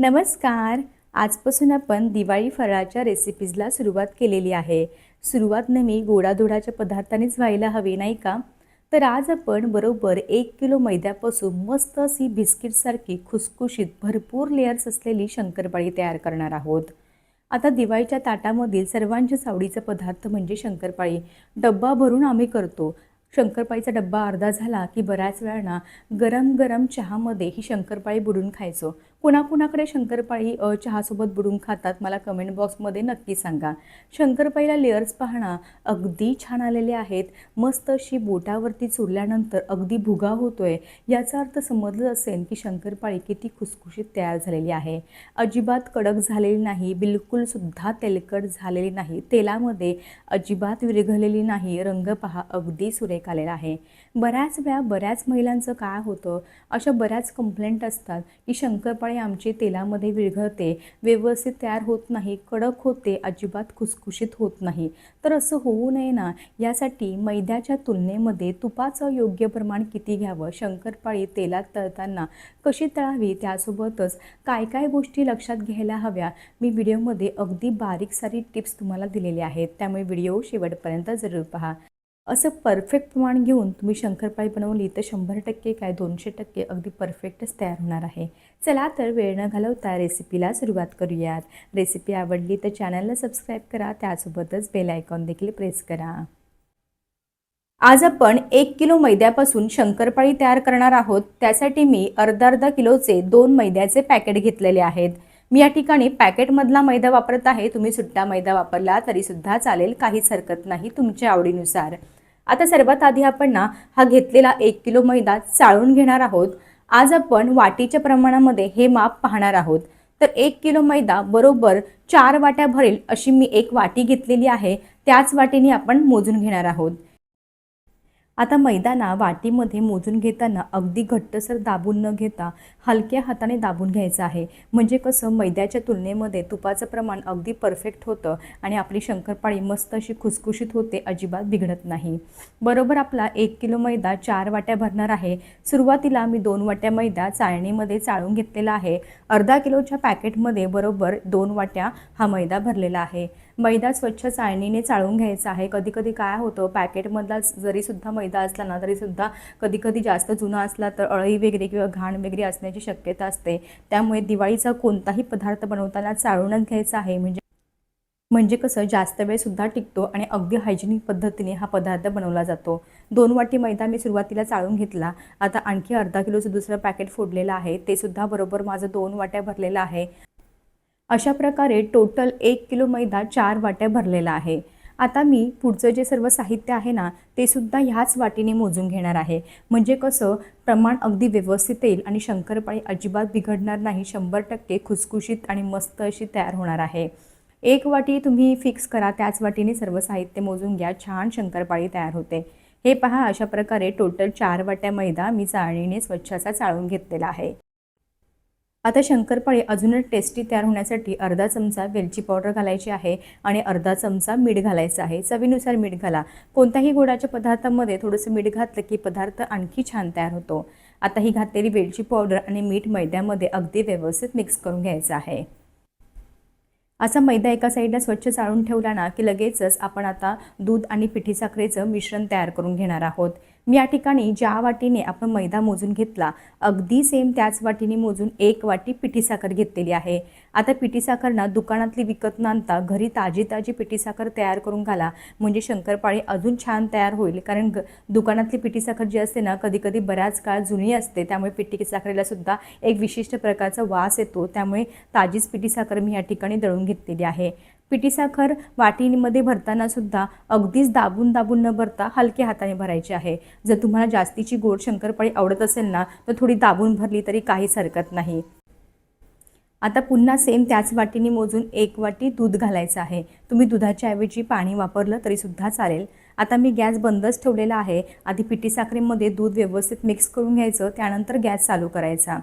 नमस्कार. आजपासून आपण दिवाळी फराळाच्या रेसिपीजला सुरुवात केलेली आहे. सुरुवात नेहमी गोडाधोडाच्या पदार्थानेच व्हायला हवी नाही का? तर आज आपण बरोबर एक किलो मैद्यापासून मस्त अशी बिस्किटसारखी खुसखुशीत भरपूर लेयर्स असलेली शंकरपाळी तयार करणार आहोत. आता दिवाळीच्या ताटामधील सर्वांच्या आवडीचा पदार्थ म्हणजे शंकरपाळी. डब्बा भरून आम्ही करतो. शंकरपाळीचा डब्बा अर्धा झाला की बऱ्याच वेळाना गरम गरम चहामध्ये ही शंकरपाळी बुडून खायचो. कुणाकुणाकडे शंकरपाळी चहासोबत बुडून खातात मला कमेंट बॉक्समध्ये नक्की सांगा. शंकरपाळीला लेअर्स पाहणं अगदी छान आलेले आहेत. मस्त अशी बोटावरती चुरल्यानंतर अगदी भुगा होतोय. याचा अर्थ समजलं असेल की शंकरपाळी किती खुसखुशीत तयार झालेली आहे. अजिबात कडक झालेली नाही बिलकुलसुद्धा तेलकट झालेली नाही. तेलामध्ये अजिबात विरघळलेली नाही. रंग पहा अगदी सुरेख आलेला आहे. बऱ्याच वेळा बऱ्याच महिलांचं काय होतं अशा बऱ्याच कंप्लेंट असतात की शंकरपाळी आमचे तेलामध्ये विरघळते व्यवस्थित तयार होत नाही कडक होते अजिबात खुसखुशीत होत नाही. तर असं होऊ नये ना यासाठी मैद्याच्या तुलनेमध्ये तुपाचं योग्य प्रमाण किती घ्यावं? शंकरपाळी तेलात तळताना कशी तळावी? त्यासोबतच काय काय गोष्टी लक्षात घ्यायला हव्या? मी व्हिडिओमध्ये अगदी बारीक सारी टिप्स तुम्हाला दिलेले आहेत. त्यामुळे व्हिडिओ शेवटपर्यंत जरूर पहा. असं परफेक्ट प्रमाण घेऊन तुम्ही शंकरपाळी बनवली तर शंभर टक्के काय दोनशे टक्के अगदी परफेक्टच तयार होणार आहे. चला तर वेळ न घालवता रेसिपीला सुरुवात करूयात. रेसिपी आवडली तर चॅनलला सबस्क्राईब करा त्यासोबतच बेल आयकॉन देखील प्रेस करा. आज आपण एक किलो मैद्यापासून शंकरपाळी तयार करणार आहोत. त्यासाठी मी अर्धा अर्धा किलोचे दोन मैद्याचे पॅकेट घेतलेले आहेत. मी या ठिकाणी पॅकेटमधला मैदा वापरत आहे. तुम्ही सुट्टा मैदा वापरला तरीसुद्धा चालेल. काहीच हरकत नाही. तुमच्या आवडीनुसार. आता सर्वात आधी आपण ना हा घेतलेला एक किलो मैदा चाळून घेणार आहोत. आज आपण वाटीच्या प्रमाणामध्ये हे माप पाहणार आहोत. तर एक किलो मैदा बरोबर चार वाट्या भरेल अशी मी एक वाटी घेतलेली आहे. त्याच वाटीने आपण मोजून घेणार आहोत. आता मैदाना वाटीमध्ये मोजून घेताना अगदी घट्टसर दाबून न घेता हलक्या हाताने दाबून घ्यायचं आहे. म्हणजे कसं मैद्याच्या तुलनेमध्ये तुपाचं प्रमाण अगदी परफेक्ट होतं आणि आपली शंकरपाळी मस्त अशी खुसखुशीत होते अजिबात बिघडत नाही. बरोबर आपला एक किलो मैदा चार वाट्या भरणार आहे. सुरुवातीला मी दोन वाट्या मैदा चाळणीमध्ये चाळून घेतलेला आहे. अर्धा किलोच्या पॅकेटमध्ये बरोबर दोन वाट्या हा मैदा भरलेला आहे. मैदा स्वच्छ चाळणीने चाळून घ्यायचा आहे. कधी कधी काय होतं पॅकेटमधला जरीसुद्धा मैदा असला ना तरीसुद्धा कधी कधी जास्त जुना असला तर अळी वगैरे किंवा घाण वगैरे असण्याची शक्यता असते. त्यामुळे दिवाळीचा कोणताही पदार्थ बनवताना चाळूनच घ्यायचा आहे. म्हणजे म्हणजे कसं जास्त वेळसुद्धा टिकतो आणि अगदी हायजेनिक पद्धतीने हा पदार्थ बनवला जातो. दोन वाटी मैदा मी सुरुवातीला चाळून घेतला. आता आणखी अर्धा किलोचं दुसरं पॅकेट फोडलेलं आहे. ते सुद्धा बरोबर माझं दोन वाट्या भरलेलं आहे. अशा प्रकारे टोटल एक किलो मैदा चार वाट्या भरलेला आहे. आता मी पुढचं जे सर्व साहित्य आहे ना ते सुद्धा ह्याच वाटीने मोजून घेणार आहे. म्हणजे कसं प्रमाण अगदी व्यवस्थित येईल आणि शंकरपाळी अजिबात बिघडणार नाही शंभर टक्के खुसखुशीत आणि मस्त अशी तयार होणार आहे. एक वाटी तुम्ही फिक्स करा त्याच वाटीने सर्व साहित्य मोजून घ्या छान शंकरपाळी तयार होते. हे पहा अशा प्रकारे टोटल चार वाट्या मैदा मी चाळणीने स्वच्छ असा चाळून घेतलेला आहे. आता शंकरपाळी अजूनच टेस्टी तयार होण्यासाठी अर्धा चमचा वेलची पावडर घालायची आहे आणि अर्धा चमचा मीठ घालायचं आहे. चवीनुसार मीठ घाला. कोणत्याही गोडाच्या पदार्थामध्ये थोडंसं मीठ घातलं की पदार्थ आणखी छान तयार होतो. आता ही घातलेली वेलची पावडर आणि मीठ मैद्यामध्ये अगदी व्यवस्थित मिक्स करून घ्यायचं आहे. असा मैदा एका साईडला स्वच्छ चाळून ठेवला ना की लगेचच आपण आता दूध आणि पिठी साखरेचं मिश्रण तयार करून घेणार आहोत. मी या ठिकाणी ज्या वाटीने आपण मैदा मोजून घेतला अगदी सेम त्याच वाटीने मोजून एक वाटी पिठी साखर घेतलेली आहे. आता पिठी ना दुकानातली विकत न आणता घरी ताजी ताजी पिठी साखर तयार करून घाला. म्हणजे शंकरपाळी अजून छान तयार होईल. कारण ग दुकानातली पिठी साखर जी असते ना कधीकधी बऱ्याच काळ जुनी असते. त्यामुळे पिठी साखरेला सुद्धा एक विशिष्ट प्रकारचा वास येतो. त्यामुळे ताजीच पिठी साखर मी या ठिकाणी दळून घेतलेली आहे. पिठी साखर वाटीमध्ये भरताना सुद्धा अगदीच दाबून दाबून न भरता हलक्या हाताने भरायची आहे. जर तुम्हाला जास्तीची गोड शंकरपाळी आवडत असेल ना तर थोडी दाबून भरली तरी काहीच हरकत नाही. आता पुन्हा सेम त्याच वाटीने मोजून एक वाटी दूध घालायचं आहे. तुम्ही दुधाच्या ऐवजी पाणी वापरलं तरीसुद्धा चालेल. आता मी गॅस बंदच ठेवलेला आहे. आधी पिठी साखरेमध्ये दूध व्यवस्थित मिक्स करून घ्यायचं त्यानंतर गॅस चालू करायचा.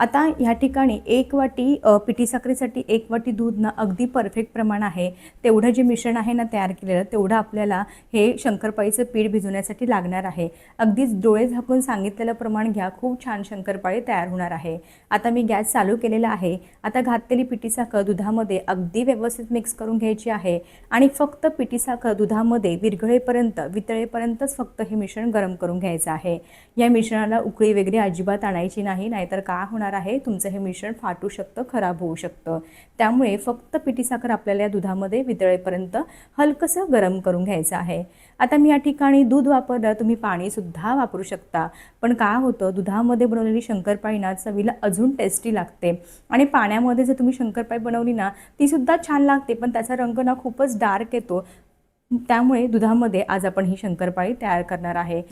आता ह्या ठिकाणी एक वाटी पिठी साखरेसाठी एक वाटी दूध ना अगदी परफेक्ट प्रमाण आहे. तेवढं जे मिश्रण आहे ना तयार केलेलं तेवढं आपल्याला हे शंकरपाळीचं पीठ भिजवण्यासाठी लागणार आहे. अगदीच डोळे झाकून सांगितलेलं प्रमाण घ्या खूप छान शंकरपाळी तयार होणार आहे. आता मी गॅस चालू केलेला आहे. आता घातलेली पिठी साखर दुधामध्ये अगदी व्यवस्थित मिक्स करून घ्यायची आहे आणि फक्त पिठी साखर दुधामध्ये विरघळेपर्यंत वितळेपर्यंतच फक्त हे मिश्रण गरम करून घ्यायचं आहे. या मिश्रणाला उकळी वगैरे अजिबात आणायची नाही नाहीतर का होणार आहे तुमचं हे मिश्रण फाटू शकतं खराब होऊ शकतं. त्यामुळे फक्त पिठी साखर आपल्याला या दुधामध्ये वितळेपर्यंत हलकंसं गरम करून घ्यायचं आहे. आता मी या ठिकाणी दूध वापरलं तुम्ही पाणीसुद्धा वापरू शकता. पण काय होतं दुधामध्ये बनवलेली शंकरपाळी ना चवीला अजून टेस्टी लागते. आणि पाण्यामध्ये जर तुम्ही शंकरपाळी बनवली ना तीसुद्धा छान लागते पण त्याचा रंग ना खूपच डार्क येतो. त्यामुळे दुधामध्ये आज आपण ही शंकरपाळी तयार करणार आहे.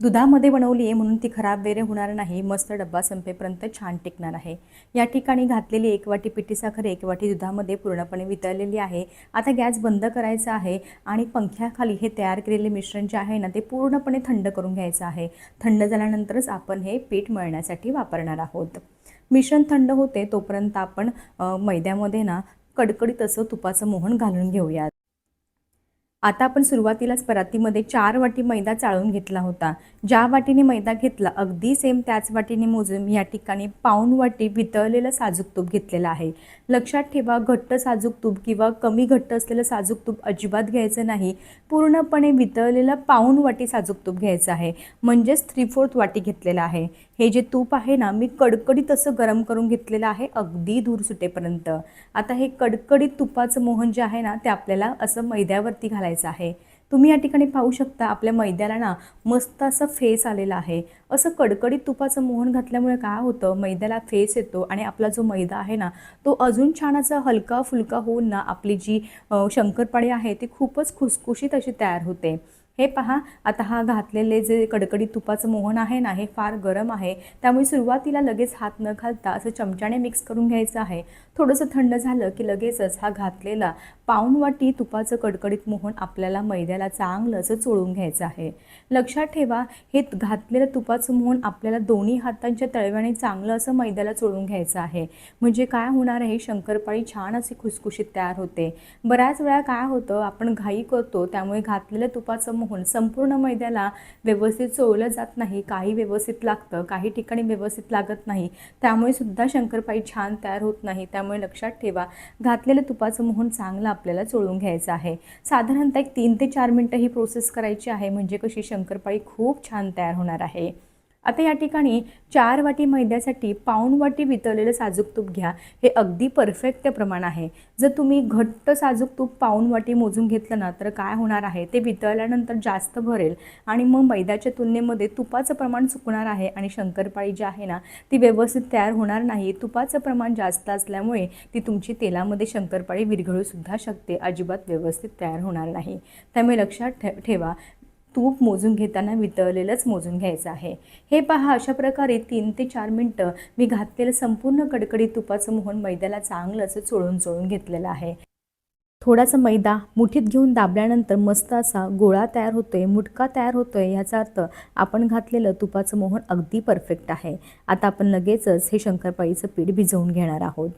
दुधामध्ये बनवली आहे म्हणून ती खराब वेरे होणार नाही. मस्त डब्बा संपेपर्यंत छान टिकणार आहे. या ठिकाणी घातलेली एक वाटी पिठी साखर एक वाटी दुधामध्ये पूर्णपणे वितळलेली आहे. आता गॅस बंद करायचा आहे आणि पंख्याखाली हे तयार केलेले मिश्रण जे आहे ना ते पूर्णपणे थंड करून घ्यायचं आहे. थंड झाल्यानंतरच आपण हे पीठ मळण्यासाठी वापरणार आहोत. मिश्रण थंड होते तोपर्यंत आपण मैद्यामध्ये ना कडकडीत असं तुपाचं मोहन घालून घेऊयात. आता आपण सुरुवातीलाच परातीमध्ये चार वाटी मैदा चाळून घेतला होता. ज्या वाटीने मैदा घेतला अगदी सेम त्याच वाटीने मोजून या ठिकाणी पाऊण वाटी वितळलेलं साजूक तूप घेतलेलं आहे. लक्षात ठेवा घट्ट साजूक तूप किंवा कमी घट्ट असलेलं साजूक तूप अजिबात घ्यायचं नाही. पूर्णपणे वितळलेलं पाऊण वाटी साजूक तूप घ्यायचं आहे. म्हणजेच थ्री फोर्थ वाटी घेतलेलं आहे. हे जे तूप आहे ना मी कडकडीत असं गरम करून घेतलेलं आहे अगदी धूर सुटेपर्यंत. आता हे कडकडीत तुपाचं मोहन जे आहे ना ते आपल्याला असं मैद्यावरती घालायचं आहे. तुम्ही या ठिकाणी पाहू शकता आपल्या मैद्याला ना मस्त असं फेस आलेला आहे. असं कडकडीत तुपाचं मोहन घातल्यामुळे काय होतं मैद्याला फेस येतो आणि आपला जो मैदा आहे ना तो अजून छान असा हलका फुलका होऊन ना आपली जी शंकरपाळी आहे ती खूपच खुसखुशीत अशी तयार होते. हे पहा आता हा घातलेले जे कडकडीत तुपाचं मोहन आहे ना हे फार गरम आहे. त्यामुळे सुरुवातीला लगेच हात न घालता असं चमच्याने मिक्स करून घ्यायचं आहे. थोडंसं थंड झालं की लगेचच हा घातलेला पाऊण वाटी तुपाचं कडकडीत मोहन आपल्याला मैद्याला चांगलं असं चोळून घ्यायचं आहे. लक्षात ठेवा हे घातलेलं तुपाचं मोहन आपल्याला दोन्ही हातांच्या तळव्याने चांगलं असं मैद्याला चोळून घ्यायचं आहे. म्हणजे काय होणार आहे शंकरपाळी छान अशी खुसखुशीत तयार होते. बऱ्याच वेळा काय होतं आपण घाई करतो त्यामुळे घातलेलं तुपाचं मोहन संपूर्ण मैद्याला व्यवस्थित चोळलं जात नाही काही व्यवस्थित लागतं काही ठिकाणी व्यवस्थित लागत नाही. त्यामुळे सुद्धा शंकरपाळी छान तयार होत नाही. त्यामुळे लक्षात ठेवा घातलेलं तुपाचं मोहन चांगलं आपल्याला चोळून घ्यायचं आहे. साधारणतः एक तीन ते चार मिनटं ही प्रोसेस करायची आहे म्हणजे कशी शंकरपाळी खूप छान तयार होणार आहे. आता या ठिकाणी चार वाटी मैद्यासाठी पाऊण वाटी वितळलेलं साजूक तूप घ्या. हे अगदी परफेक्ट प्रमाण आहे. जर तुम्ही घट्ट साजूक तूप पाऊण वाटी मोजून घेतलं ना तर काय होणार आहे? ते वितळल्यानंतर जास्त भरेल आणि मग मैद्याच्या तुलनेमध्ये तुपाचं प्रमाण चुकणार आहे आणि शंकरपाळी जी आहे ना ती व्यवस्थित तयार होणार नाही. तुपाचं प्रमाण जास्त असल्यामुळे ती तुमची तेलामध्ये शंकरपाळी विरघळूसुद्धा शकते. अजिबात व्यवस्थित तयार होणार नाही. त्यामुळे लक्षात ठे ठेवा. तूप मोजून घेताना वितळलेलंच मोजून घ्यायचं आहे. हे पहा अशा प्रकारे तीन ते चार मिनटं मी घातलेलं संपूर्ण कडकडीत तुपाचं मोहन मैद्याला चांगलं असं चोळून चोळून घेतलेलं आहे. थोडासा मैदा मुठीत घेऊन दाबल्यानंतर मस्त असा गोळा तयार होतोय मुटका तयार होतोय याचा अर्थ आपण घातलेलं तुपाचं मोहन अगदी परफेक्ट आहे. आता आपण लगेचच हे शंकरपाळीचं पीठ भिजवून घेणार आहोत.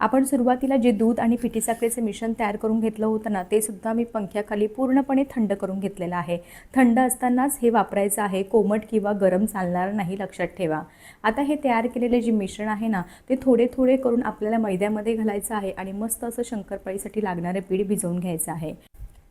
आपण सुरुवातीला जे दूध आणि पिठी साखरेचं मिश्रण तयार करून घेतलं होतं ना ते सुद्धा मी पंख्याखाली पूर्णपणे थंड करून घेतलेलं आहे. थंड असतानाच हे वापरायचं आहे. कोमट किंवा गरम चालणार नाही लक्षात ठेवा. आता हे तयार केलेले जे मिश्रण आहे ना ते थोडे थोडे करून आपल्याला मैद्यामध्ये घालायचं आहे आणि मस्त असं शंकरपाळीसाठी लागणारे पीठ भिजवून घ्यायचं आहे.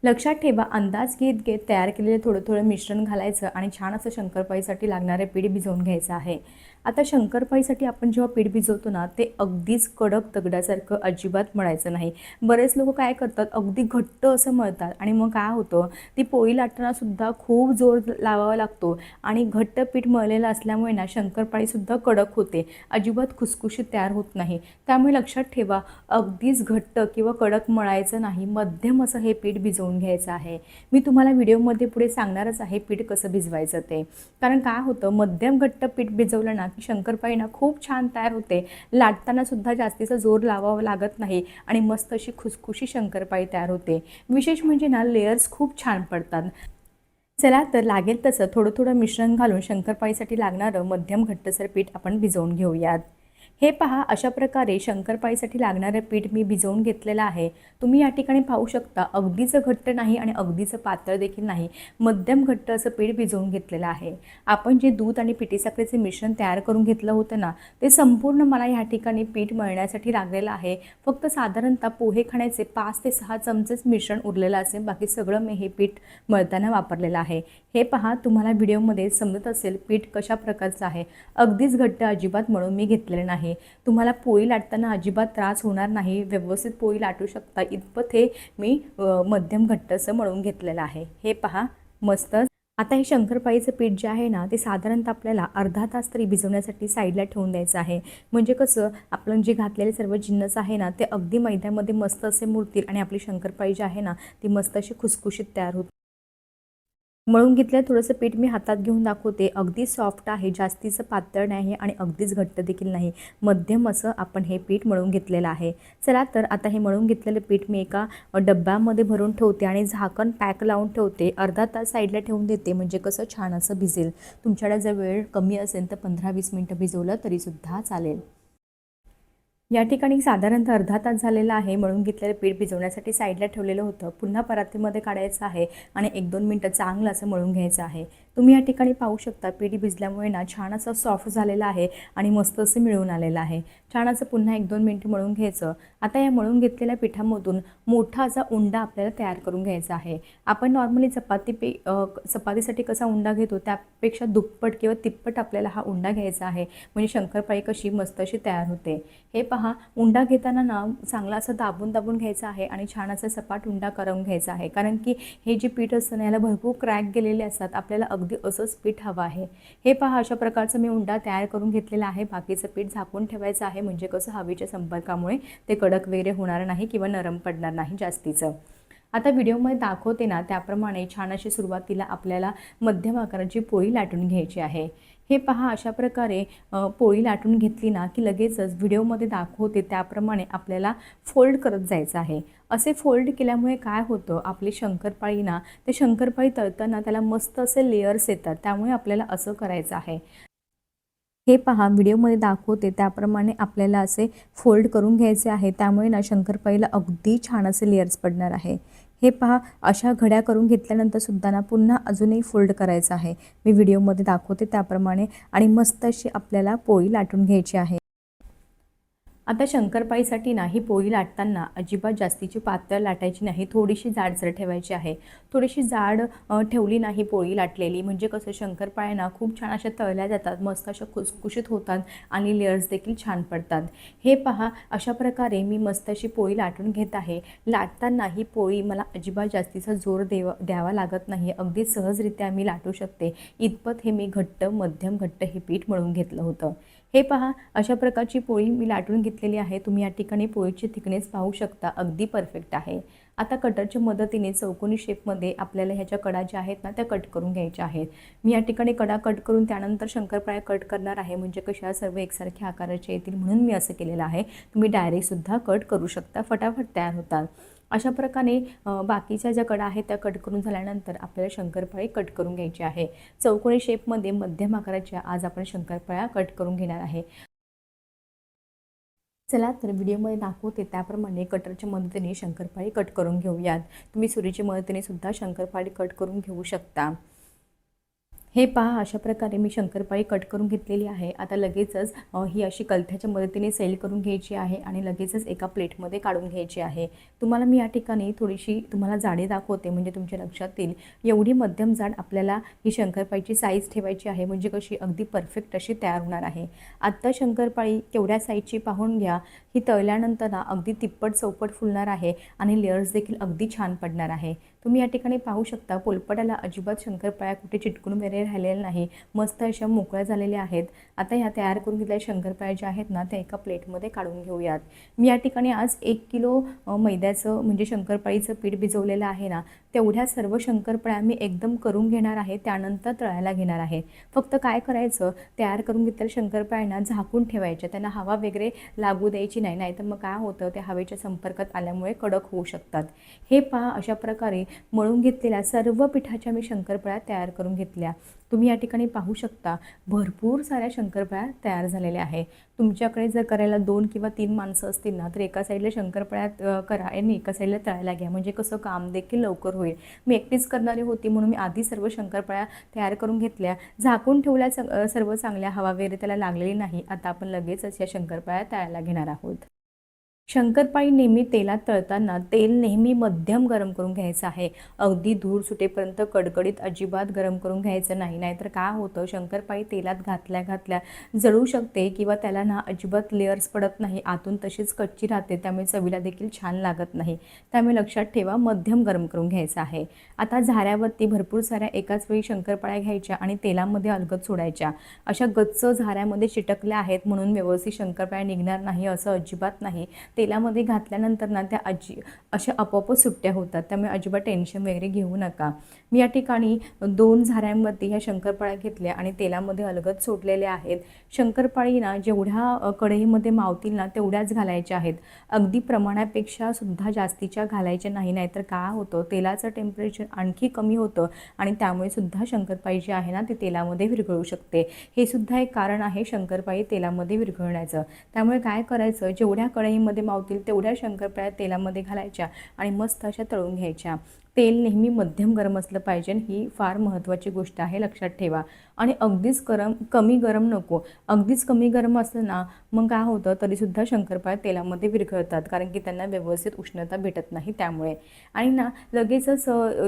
लक्षात ठेवा अंदाज घेत घेत तयार केलेलं थोडं थोडं मिश्रण घालायचं आणि छान असं शंकरपाळीसाठी लागणारे पीठ भिजवून घ्यायचं आहे. आता शंकरपाळीसाठी आपण जेव्हा पीठ भिजवतो ना ते अगदीच कडक दगडासारखं अजिबात मळायचं नाही. बरेच लोक काय करतात अगदी घट्ट असं मळतात आणि मग काय होतं ती पोळी लाटतानासुद्धा खूप जोर लावावा लागतो आणि घट्ट पीठ मळलेलं असल्यामुळे ना शंकरपाळीसुद्धा कडक होते. अजिबात खुसखुशीत तयार होत नाही. त्यामुळे लक्षात ठेवा अगदीच घट्ट किंवा कडक मळायचं नाही मध्यम असं हे पीठ भिजवून घ्यायचं आहे. मी तुम्हाला व्हिडिओमध्ये पुढे सांगणारच आहे पीठ कसं भिजवायचं ते. कारण काय होतं मध्यम घट्ट पीठ भिजवलं ना की शंकरपाळी ना खूप छान तयार होते. लाटताना सुद्धा जास्तीचा जोर लावावा लागत नाही आणि मस्त अशी खुसखुशी शंकरपाळी तयार होते. विशेष म्हणजे ना लेयर्स खूप छान पडतात. चला तर लागेल तसं थोडं थोडं मिश्रण घालून शंकरपाळीसाठी लागणारं मध्यम घट्टसर पीठ आपण भिजवून घेऊयात. हे पहा अशा प्रकारे शंकरपाळीसाठी लागणारं पीठ मी भिजवून घेतलेलं आहे. तुम्ही या ठिकाणी पाहू शकता अगदीच घट्ट नाही आणि अगदीचं पातळ देखील नाही. मध्यम घट्ट असं पीठ भिजवून घेतलेलं आहे. आपण जे दूध आणि पिठी साखरेचे मिश्रण तयार करून घेतलं होतं ना ते संपूर्ण मला या ठिकाणी पीठ मळण्यासाठी लागलेलं आहे. फक्त साधारणतः पोहे खाण्याचे पाच ते सहा चमचेच मिश्रण उरलेलं असेल बाकी सगळं मी हे पीठ मळताना वापरलेलं आहे. हे पहा तुम्हाला व्हिडिओमध्ये समजत असेल पीठ कशा प्रकारचं आहे. अगदीच घट्ट अजिबात मळून मी घेतलेलं नाही. तुम्हाला पोळी लाटताना अजिबात त्रास होणार नाही. व्यवस्थित पोळी लाटू शकता. इतपत हे मी मध्यम घट्ट असं मळून घेतलेलं आहे. हे पहा मस्तच आता हे शंकरपाळीचं पीठ जे आहे ना ते साधारणतः आपल्याला अर्धा तास तरी भिजवण्यासाठी साईडला ठेवून द्यायचं आहे. म्हणजे कसं आपण जे घातलेले सर्व जिन्नस आहे ना ते अगदी मैद्यामध्ये मस्त असे मुरतील आणि आपली शंकरपाळी जी आहे ना ती मस्त अशी खुसखुशीत तयार होते. मळून घेतलं थोडंसं पीठ मी हातात घेऊन दाखवते. अगदी सॉफ्ट आहे जास्तीचं पातळ नाही आणि अगदीच घट्ट देखील नाही. मध्यम असं आपण हे पीठ मळून घेतलेलं आहे. चला तर आता हे मळून घेतलेलं पीठ मी एका डब्यामध्ये भरून ठेवते आणि झाकण पॅक लावून ठेवते. अर्धा तास साईडला ठेवून देते म्हणजे कसं छान असं भिजेल. तुमच्याकडे जर वेळ कमी असेल तर पंधरा वीस मिनटं भिजवलं तरीसुद्धा चालेल. या ठिकाणी साधारणतः अर्धा तास झालेला आहे. मळून घेतलेलं पीठ भिजवण्यासाठी साईडला ठेवलेलं होतं. पुन्हा परातीमध्ये काढायचं आहे आणि एक दोन मिनटं चांगलं असं मळून घ्यायचं आहे. तुम्ही या ठिकाणी पाहू शकता पीठ भिजल्यामुळे ना छान असं सॉफ्ट झालेलं आहे आणि मस्त असं मिळून आलेलं आहे. छान असं पुन्हा एक दोन मिनटं मळून घ्यायचं. आता या मळून घेतलेल्या पिठामधून मोठा असा उंडा आपल्याला तयार करून घ्यायचा आहे. आपण नॉर्मली चपाती पे चपातीसाठी कसा उंडा घेतो त्यापेक्षा दुप्पट किंवा तिप्पट आपल्याला हा उंडा घ्यायचा आहे. म्हणजे शंकरपाळी कशी मस्त अशी तयार होते. हे पहा उंडा घेताना ना चांगला असं दाबून दाबून घ्यायचा आहे आणि छान असा सपाट उंडा करून घ्यायचा आहे. कारण की हे जे पीठ असतं ना याला भरपूर क्रॅक गेलेले असतात आपल्याला अगदी असंच पीठ हवं आहे. हे पहा अशा प्रकारचं मी उंडा तयार करून घेतलेला आहे. बाकीचं पीठ झाकून ठेवायचं आहे. म्हणजे कसं हवेच्या संपर्कामुळे ते कडक वगैरे होणार नाही किंवा नरम पडणार नाही जास्तीचं. आता व्हिडिओमध्ये दाखवते ना त्याप्रमाणे छान अशी सुरुवातीला आपल्याला मध्यम आकाराची पोळी लाटून घ्यायची आहे. हे पहा अशा प्रकारे पोळी लाटून घेतली ना की लगेचच व्हिडिओमध्ये दाखवते त्याप्रमाणे आपल्याला फोल्ड करत जायचं आहे. असे फोल्ड केल्यामुळे काय होतं आपली शंकरपाळी ना ते शंकरपाळी तळताना त्याला मस्त असे लेयर्स येतात त्यामुळे आपल्याला असं करायचं आहे. हे पहा व्हिडिओमध्ये दाखवते. त्याप्रमाणे आपल्याला असे फोल्ड करून घ्यायचे आहे. त्यामुळे ना शंकरपाळीला अगदी छान असे लेअर्स पडणार आहे. हे पहा अशा घड्या करून घेतल्यानंतर सुद्धा ना पुन्हा अजूनही फोल्ड करायचं आहे. मी व्हिडिओमध्ये दाखवते त्याप्रमाणे. आणि मस्त अशी आपल्याला पोळी लाटून घ्यायची आहे. आता शंकरपाळीसाठी ना ही पोळी लाटताना अजिबात जास्तीची पातळ लाटायची नाही थोडीशी जाडसर ठेवायची आहे. थोडीशी जाड ठेवली नाही पोळी लाटलेली. म्हणजे कसं शंकरपाळ्यांना खूप छान अशा तळल्या जातात मस्त अशा खुसखुशीत होतात आणि लेयर्स देखील छान पडतात. हे पहा अशा प्रकारे मी मस्त अशी पोळी लाटून घेत आहे. लाटताना ही पोळी मला अजिबात जास्तीचा जोर देव द्यावा लागत नाही. अगदी सहजरित्या मी लाटू शकते. इतपत हे मी घट्ट मध्यम घट्ट हे पीठ मळून घेतलं होतं. हे पहा अशा प्रकारची पोळी मी लाटून घेतलेली आहे. तुम्ही या ठिकाणी पोळीची थिकनेस पाहू शकता. अगदी परफेक्ट आहे. आता कटरच्या मदतीने चौकोनी शेपमध्ये आपल्याला ह्याच्या कडा ज्या आहेत ना त्या कट करून घ्यायच्या आहेत. मी या ठिकाणी कडा कट करून त्यानंतर शंकरपाळ्या कट करणार आहे. म्हणजे कशा सर्व एकसारख्या आकाराचे येतील म्हणून मी असं केलेलं आहे. तुम्ही डायरेक्टसुद्धा कट करू शकता. फटाफट तयार होतात अशा प्रकारे बाकीच्या ज्या कडा आहेत त्या कट करून झाल्यानंतर आपल्याला शंकरपाळी कट करून घ्यायची आहे. चौकोनी शेपमध्ये मध्यम आकाराच्या आज आपण शंकरपाळ्या कट करून घेणार आहे. चला तर व्हिडिओमध्ये दाखवते त्याप्रमाणे कटरच्या मदतीने शंकरपाळी कट करून घेऊयात. तुम्ही सुरीच्या मदतीने सुद्धा शंकरपाळी कट करून घेऊ शकता. हे पहा अशा प्रकारे मी शंकरपाळी कट करून घेतलेली आहे. आता लगेचच ही अशी कलथ्याच्या मदतीने सेल करून घ्यायची आहे आणि लगेचच एका प्लेटमध्ये काढून घ्यायची आहे. तुम्हाला मी या ठिकाणी थोडीशी तुम्हाला जाडी दाखवते म्हणजे तुमच्या लक्षात येईल. एवढी मध्यम जाड आपल्याला ही शंकरपाळीची साईज ठेवायची आहे म्हणजे कशी अगदी परफेक्ट अशी तयार होणार आहे. आत्ता शंकरपाळी केवढ्या साईजची पाहून घ्या. ही तळल्यानंतर ना अगदी तिप्पट चौपट फुलणार आहे आणि लेअर्स देखील अगदी छान पडणार आहे. तुम्ही या ठिकाणी पाहू शकता पोलपटाला अजिबात शंकरपाळ्या कुठे चिटकून वगैरे राहिलेल्या नाही. मस्त अशा मोकळ्या झालेल्या आहेत. आता ह्या तयार करून घेतलेल्या शंकरपाळ्या ज्या आहेत ना त्या एका प्लेटमध्ये काढून घेऊयात. मी या ठिकाणी आज एक किलो मैद्याचं म्हणजे शंकरपाळीचं पीठ भिजवलेलं आहे ना तेवढ्या सर्व शंकरपाळ्या मी एकदम करून घेणार आहे त्यानंतर तळायला घेणार आहे. फक्त काय करायचं तयार करून घेतलेल्या शंकरपाळ्यांना झाकून ठेवायच्या त्यांना हवा वगैरे लागू द्यायची नाही नाहीतर मग काय होतं त्या हवेच्या संपर्कात आल्यामुळे कडक होऊ शकतात. हे पहा अशा प्रकारे मळून घेतलेल्या सर्व पिठाच्या मी शंकरपाळ्या तयार करून घेतल्या. तुम्ही या ठिकाणी पाहू शकता भरपूर साऱ्या शंकरपाळ्या तयार झालेल्या आहे. तुमच्याकडे जर करायला दोन किंवा तीन माणसं असतील ना तर एका साईडला शंकरपाळ्या करा आणि एका साईडला तळायला घ्या. म्हणजे कसं काम देखील लवकर होईल. मी एकटीच करणारी होती म्हणून मी आधी सर्व शंकरपाळ्या तयार करून घेतल्या. झाकून ठेवल्या स- सर्व चांगल्या हवा वगैरे त्याला लागलेली नाही. आता आपण लगेचच या शंकरपाळ्या तळायला घेणार आहोत. शंकरपाळी नेहमी तेलात तळताना तेल नेहमी मध्यम गरम करून घ्यायचं आहे. अगदी धूर सुटेपर्यंत कडकडीत अजिबात गरम करून घ्यायचं नाही. नाहीतर काय होतं? शंकरपाळी तेलात घातल्या घातल्या जळू शकते किंवा त्याला ना अजिबात लेअर्स पडत नाही. आतून तशीच कच्ची राहते. त्यामुळे चवीला देखील छान लागत नाही. त्यामुळे लक्षात ठेवा मध्यम गरम करून घ्यायचं आहे. आता झाऱ्यावरती भरपूर साऱ्या एकाच वेळी शंकरपाळ्या घ्यायच्या आणि तेलामध्ये अलगत सोडायच्या. अशा गच्च झाऱ्यामध्ये चिटकल्या आहेत म्हणून व्यवस्थित शंकरपाळ्या निघणार नाही असं अजिबात नाही. तेलामध्ये घातल्यानंतर ना त्या अजी अशा आपोआपच सुट्ट्या होतात. त्यामुळे अजिबात टेन्शन वगैरे घेऊ नका. मी या ठिकाणी दोन झाऱ्यांमध्ये ह्या शंकरपाळ्या घेतल्या आणि तेलामध्ये अलगद सोडलेल्या आहेत. शंकरपाळी ना जेवढ्या कढईमध्ये मावतील ना तेवढ्याच घालायच्या आहेत. अगदी प्रमाणापेक्षा सुद्धा जास्तीच्या घालायच्या नाही नाहीतर काय होतं? तेलाचं टेम्परेचर आणखी कमी होतं आणि त्यामुळे सुद्धा शंकरपाळी जी आहे ना ती तेलामध्ये विरघळू शकते. हे सुद्धा एक कारण आहे शंकरपाळी तेलामध्ये विरघळण्याचं. त्यामुळे काय करायचं? जेवढ्या कढईमध्ये मावतील तेवढ्या शंकरपाळ्या तेलामध्ये घालायच्या आणि मस्त अशा तळून घ्यायच्या. तेल नेहमी मध्यम गरम असलं पाहिजे ही फार महत्त्वाची गोष्ट आहे लक्षात ठेवा. आणि अगदीच गरम कमी गरम नको. अगदीच कमी गरम असलं ना मग काय होतं तरीसुद्धा शंकरपाळ तेलामध्ये विरघळतात कारण की त्यांना व्यवस्थित उष्णता भेटत नाही त्यामुळे. आणि ना लगेचच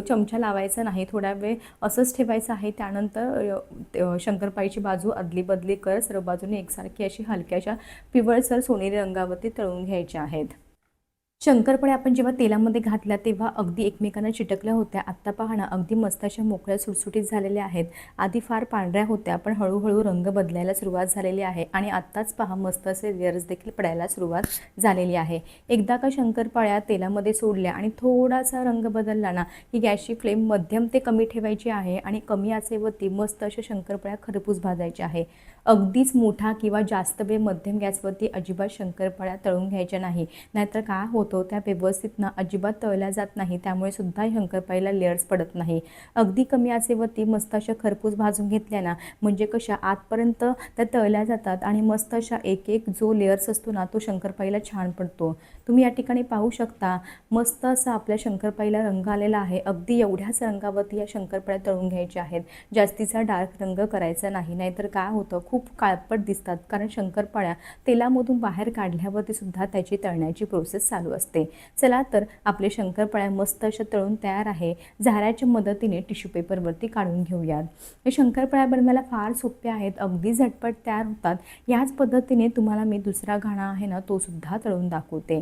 चमचा लावायचा नाही थोडा वेळ असंच ठेवायचं आहे त्यानंतर शंकरपाळीची बाजू अदली बदली कर सर्व बाजूने एकसारखी अशी हलक्याशा पिवळसर सोनेरी रंगावरती तळून घ्यायच्या आहेत. शंकरपाळ्या आपण जेव्हा तेलामध्ये घातल्या तेव्हा अगदी एकमेकांना चिटकल्या होत्या. आत्ता पहा ना अगदी मस्त अशा मोकळ्या सुटसुटीत झालेल्या आहेत. आधी फार पांढऱ्या होत्या पण हळूहळू रंग बदलायला सुरुवात झालेली आहे. आणि आत्ताच पहा मस्त असे लेयर्स देखील पडायला सुरुवात झालेली आहे. एकदा का शंकरपाळ्या तेलामध्ये सोडल्या आणि थोडासा रंग बदलला ना की गॅसची फ्लेम मध्यम ते कमी ठेवायची आहे आणि कमी आचेवरती मस्त अशा शंकरपाळ्या खरपूस भाजायच्या आहे. अगदीच मोठा किंवा जास्त वेळ मध्यम गॅसवरती अजिबात शंकरपाळ्या तळून घ्यायच्या नाही. नाहीतर काय होतं? त्या व्यवस्थित ना अजिबात तळल्या जात नाही त्यामुळे सुद्धा शंकरपाळीला लेअर्स पडत नाही. अगदी कमी आचेवरती मस्त अशा खरपूस भाजून घेतल्या ना म्हणजे कशा आतपर्यंत त्या तळल्या जातात आणि मस्त अशा एक एक जो लेअर्स असतो ना तो शंकरपाळीला छान पडतो. तुम्ही या ठिकाणी पाहू शकता मस्त असा आपल्या शंकरपाळीला रंग आलेला आहे. अगदी एवढ्याच रंगावरती या शंकरपाळ्या तळून घ्यायच्या आहेत. जास्तीचा डार्क रंग करायचा नाही नाहीतर काय होतं? खूप काळपट दिसतात कारण शंकरपाळ्या तेलामधून बाहेर काढल्यावरती सुद्धा त्याची तळण्याची प्रोसेस चालू असते. चला तर आपले शंकरपाळ्या मस्त अशा तळून तयार आहे. झाऱ्याच्या मदतीने टिश्यू पेपरवरती काढून घेऊयात. हे शंकरपाळ्या बनवायला फार सोप्या आहेत अगदी झटपट तयार होतात. याच पद्धतीने तुम्हाला मी दुसरा घाणा आहे ना तो सुद्धा तळून दाखवते.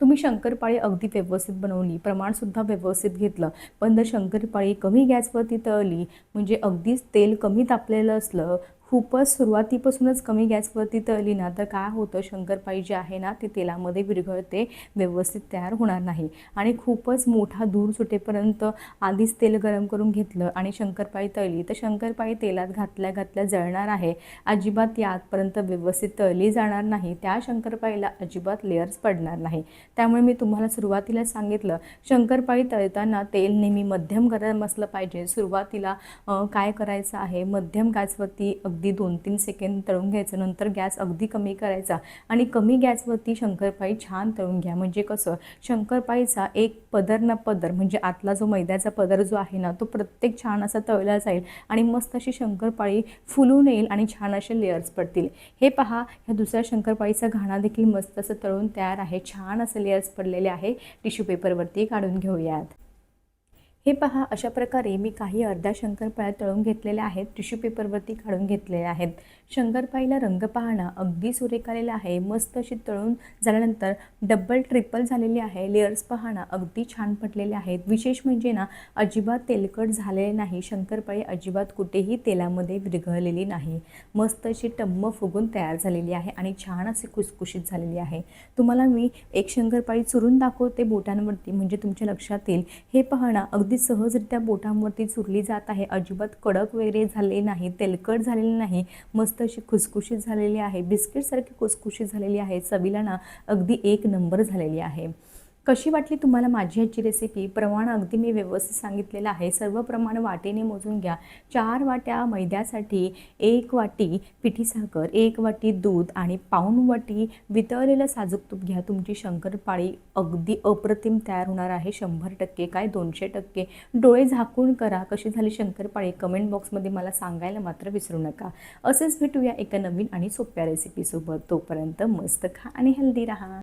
तुम्ही शंकरपाळी अगदी व्यवस्थित बनवली प्रमाणसुद्धा व्यवस्थित घेतलं. पण जर शंकरपाळी कमी गॅसवरती तळली म्हणजे अगदीच तेल कमी तापलेलं असलं खूपच सुरुवातीपासूनच कमी गॅसवरती तळली ना तर काय होतं? शंकरपाळी जी आहे ना ती तेलामध्ये विरघळते व्यवस्थित तयार होणार नाही. आणि खूपच मोठा धूर सुटेपर्यंत आधीच तेल गरम करून घेतलं आणि शंकरपाळी तळली तर शंकरपाळी तेलात घातल्या घातल्या जळणार आहे. अजिबात ती आतपर्यंत व्यवस्थित तळली जाणार नाही त्या शंकरपाळीला अजिबात लेअर्स पडणार नाही. त्यामुळे मी तुम्हाला सुरुवातीला सांगितलं शंकरपाळी तळताना तेल नेहमी मध्यम गरम असलं पाहिजे. सुरुवातीला काय करायचं आहे? मध्यम गॅसवरती अगदी दोन तीन सेकंद तळून घ्यायचं नंतर गॅस अगदी कमी करायचा आणि कमी गॅसवरती शंकरपाळी छान तळून घ्या. म्हणजे कसं शंकरपाळीचा एक पदर ना पदर म्हणजे आतला जो मैद्याचा पदर जो आहे ना तो प्रत्येक छान असा तळला जाईल आणि मस्त अशी शंकरपाळी फुलून येईल आणि छान असे लेअर्स पडतील. हे पहा ह्या दुसऱ्या शंकरपाळीचा घाणा देखील मस्त असं तळून तयार आहे. छान असे लेअर्स पडलेले आहे. टिश्यू पेपरवरती काढून घेऊयात. हे पहा अशा प्रकारे मी काही अर्ध्या शंकरपाळ्या तळून घेतलेल्या आहेत टिश्यू पेपरवरती काढून घेतलेल्या आहेत. शंकरपाळीला रंग पाहणं अगदी सुरेख आलेला आहे. मस्त अशी तळून झाल्यानंतर डबल ट्रिपल झालेली आहे. लेअर्स पाहणं अगदी छान पटलेले आहेत. विशेष म्हणजे ना अजिबात तेलकट झालेले नाही. शंकरपाळी अजिबात कुठेही तेलामध्ये विरघळलेली नाही. मस्त अशी टम्म फुगून तयार झालेली आहे आणि छान अशी खुसखुशीत झालेली आहे. तुम्हाला मी एक शंकरपाळी चुरून दाखवते बोटांवरती म्हणजे तुमच्या लक्षात येईल. हे पाहणं अगदी सहजरित्या बोटांवरती चुरली जात आहे. अजिबात कडक वगैरे झाले नाही तेलकट झालेले नाही मस्त अशी खुसखुशीत झालेली आहे. बिस्किटसारखी खुसखुशीत झालेली आहे. चवीला ना अगदी एक नंबर झालेली आहे. कशी वाटली तुम्हाला माझी ह्याची रेसिपी प्रमाण अगदी मी व्यवस्थित सांगितलेलं आहे. सर्व प्रमाण वाटेने मोजून घ्या. चार वाट्या मैद्यासाठी एक वाटी पिठी साखर एक वाटी दूध आणि पाऊण वाटी वितळलेलं साजूक तूप घ्या. तुमची शंकरपाळी अगदी अप्रतिम तयार होणार आहे. शंभर टक्के काय दोनशे टक्के? डोळे झाकून करा. कशी झाली शंकरपाळी? कमेंट बॉक्समध्ये मला सांगायला मात्र विसरू नका. असेच भेटूया एका नवीन आणि सोप्या रेसिपीसोबत तोपर्यंत मस्त खा आणि हेल्दी राहा.